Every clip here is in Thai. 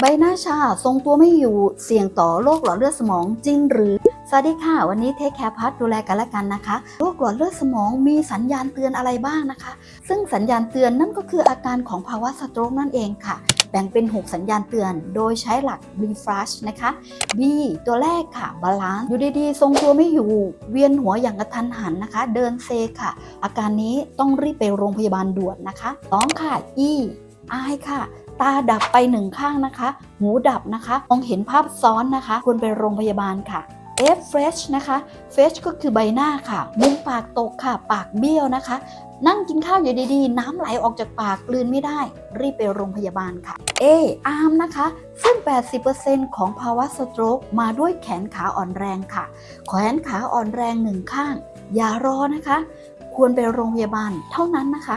ใบหน้าชาทรงตัวไม่อยู่เสี่ยงต่อโรคหลอดเลือดสมองจริงหรือ สวัสดีค่ะ วันนี้เทคแคร์พัทดูแลกันและกันนะคะ โรคหลอดเลือดสมองมีสัญญาณเตือนอะไรบ้างนะคะ ซึ่งสัญญาณเตือนนั่นก็คืออาการของภาวะสโตรกนั่นเองค่ะ แบ่งเป็น 6 สัญญาณเตือน โดยใช้หลัก B flash นะคะ B ตัวแรกค่ะบาลานซ์อยู่ดีๆ ทรงตัวไม่อยู่ เวียนหัวอย่างกระทันหันนะคะ เดินเซค่ะ อาการนี้ต้องรีบไปโรงพยาบาลด่วนนะคะ 2 ค่ะ E อายค่ะ ตาดับไปหนึ่งข้างนะคะ หูดับนะคะ มองเห็นภาพซ้อนนะคะ ควรไปโรงพยาบาลค่ะ F fresh นะคะ fresh ก็คือใบหน้าค่ะ มุมปากตกค่ะ ปากเบี้ยวนะคะ นั่งกินข้าวอยู่ดีๆ น้ำไหลออกจากปากกลืนไม่ได้ รีบไปโรงพยาบาลค่ะ A arm นะคะ ซึ่ง 80%ของภาวะสโตรกมาด้วยแขนขาอ่อนแรงค่ะ แขนขาอ่อนแรงหนึ่งข้าง อย่ารอนะคะ ควรไปโรงพยาบาลเท่านั้นนะคะ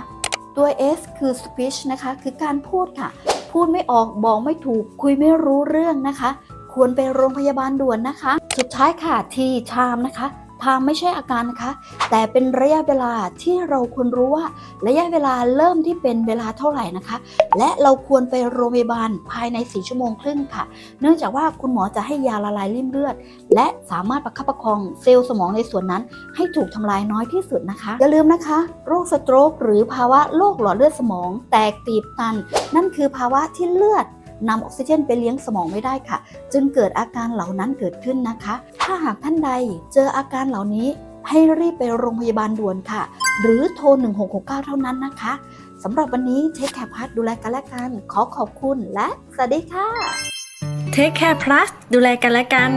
ตัว S คือ speech นะคะ คือการพูดค่ะ พูดไม่ออกบอกไม่ถูก คุยไม่รู้เรื่องนะคะ ควรไปโรงพยาบาลด่วนนะคะ สุดท้ายค่ะ T time นะคะ time ไม่ใช่อาการนะคะ แต่เป็นระยะเวลาที่เราควรรู้ว่าระยะเวลาเริ่มที่เป็นเวลาเท่าไหร่นะคะ และเราควรไปโรงพยาบาลภายใน 4 ชั่วโมงครึ่งค่ะ เนื่องจากว่าคุณหมอจะให้ยาละลายริ่มเลือด และสามารถประคับประคองเซลล์สมองในส่วนนั้น ให้ถูกทำลายน้อยที่สุดนะคะ อย่าลืมนะคะ โรคสโตรกหรือภาวะโรคหลอดเลือดสมอง แตกตีบตัน นั่นคือภาวะที่เลือดนำออกซิเจนไปเลี้ยงสมองไม่ได้ค่ะ จึงเกิดอาการเหล่านั้นเกิดขึ้นนะคะ ถ้าหากท่านใดเจออาการเหล่านี้ให้รีบไปโรงพยาบาลด่วนค่ะ หรือโทร 1669 เท่านั้นนะคะสำหรับวันนี้เทคแคร์พัทดูแลกันและกัน ขอขอบคุณและสวัสดีค่ะเทคแคร์พลัสดูแลกันและกัน